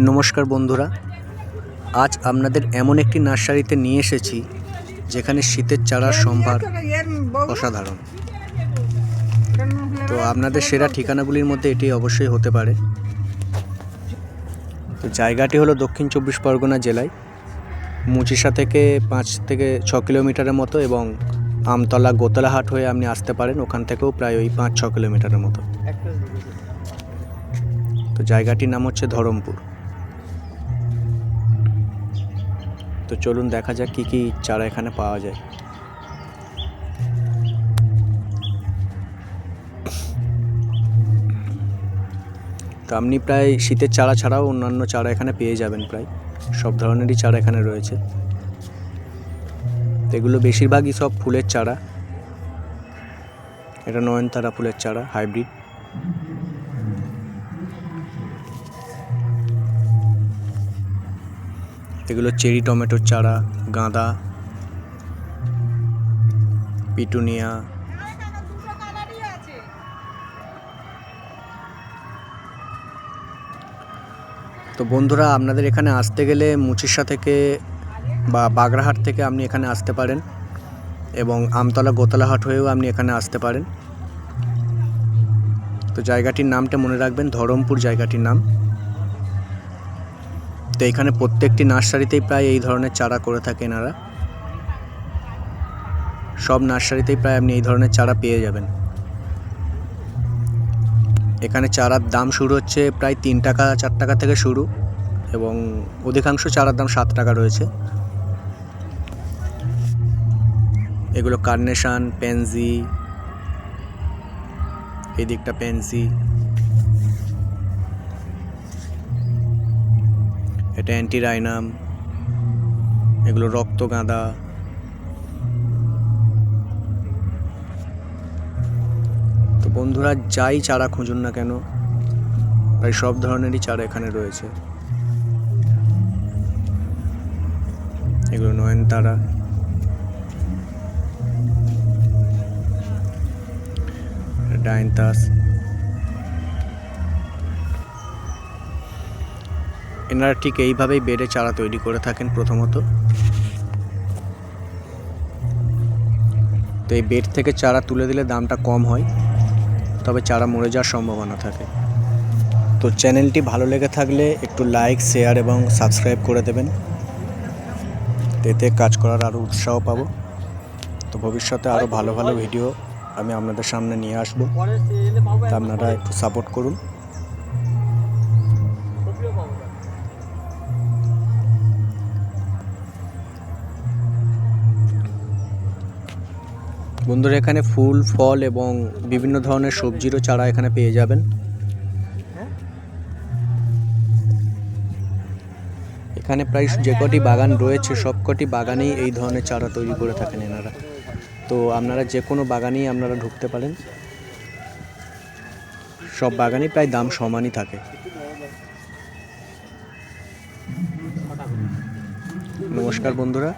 নমস্কার বন্ধুরা, আজ আপনাদের এমন একটি নার্সারিতে নিয়ে এসেছি, যেখানে শীতের চারার সম্ভার অসাধারণ। তো আপনাদের সেরা ঠিকানাগুলির মধ্যে এটি অবশ্যই হতে পারে। তো জায়গাটি হলো দক্ষিণ চব্বিশ পরগনা জেলায়, মুচিসা থেকে পাঁচ থেকে ছ কিলোমিটারের মতো এবং আমতলা গোতলাহাট হয়ে আপনি আসতে পারেন, ওখান থেকেও প্রায় ওই পাঁচ ছ কিলোমিটারের মতো। তো জায়গাটির নাম হচ্ছে ধরমপুর। তো চলুন দেখা যাক কী কী চারা এখানে পাওয়া যায়। তো আপনি প্রায় শীতের চারা ছাড়াও অন্যান্য চারা এখানে পেয়ে যাবেন প্রায়। সব ধরনেরই চারা এখানে রয়েছে। তো এগুলো বেশিরভাগই সব ফুলের চারা। এটা নয়নতারা ফুলের চারা, হাইব্রিড। এগুলো চেরি টমেটোর চারা, গাঁদা, পিটুনিয়া। তো বন্ধুরা, আপনাদের এখানে আসতে গেলে মুচিসা থেকে বা বাগরাহাট থেকে আপনি এখানে আসতে পারেন এবং আমতলা গোতলাহাট হয়েও আপনি এখানে আসতে পারেন। তো জায়গাটির নামটা মনে রাখবেন, ধরমপুর জায়গাটির নাম। তো এখানে প্রত্যেকটি নার্সারিতেই প্রায় এই ধরনের চারা করে থাকে এনারা। সব নার্সারিতেই প্রায় আপনি এই ধরনের চারা পেয়ে যাবেন। এখানে চারার দাম শুরু হচ্ছে প্রায় তিন টাকা, চার টাকা থেকে শুরু এবং অধিকাংশ চারার দাম সাত টাকা রয়েছে। এগুলো কার্নেশান, পেনজি এই দিকটা পেনজি। এটা অ্যান্টিরাইনাম, এগুলো রক্ত গাঁদা। তো বন্ধুরা, যাই চারা খুঁজুন না কেন প্রায় সব ধরনেরই চারা এখানে রয়েছে। এগুলো নয়নতারা। ডাইনতাস। এনারা ঠিক এইভাবেই বেডে চারা তৈরি করে থাকেন প্রথমত। তো এই বেড থেকে চারা তুলে দিলে দামটা কম হয়, তবে চারা মরে যাওয়ার সম্ভাবনা থাকে। তো চ্যানেলটি ভালো লেগে থাকলে একটু লাইক শেয়ার এবং সাবস্ক্রাইব করে দেবেন। এতে কাজ করার আরও উৎসাহ পাবো। তো ভবিষ্যতে আরও ভালো ভালো ভিডিও আমি আপনাদের সামনে নিয়ে আসব। তা আপনারা একটু সাপোর্ট করুন। বন্ধুরা, এখানে ফুল, ফল এবং বিভিন্ন ধরনের সবজিরও চারা এখানে পেয়ে যাবেন। এখানে প্রায় যে কটি বাগান রয়েছে, সব কটি বাগানেই এই ধরনের চারা তৈরি করে থাকেন এনারা। তো আপনারা যে কোনো বাগানেই আপনারা ঢুকতে পারেন। সব বাগানেই প্রায় দাম সমানই থাকে। নমস্কার বন্ধুরা।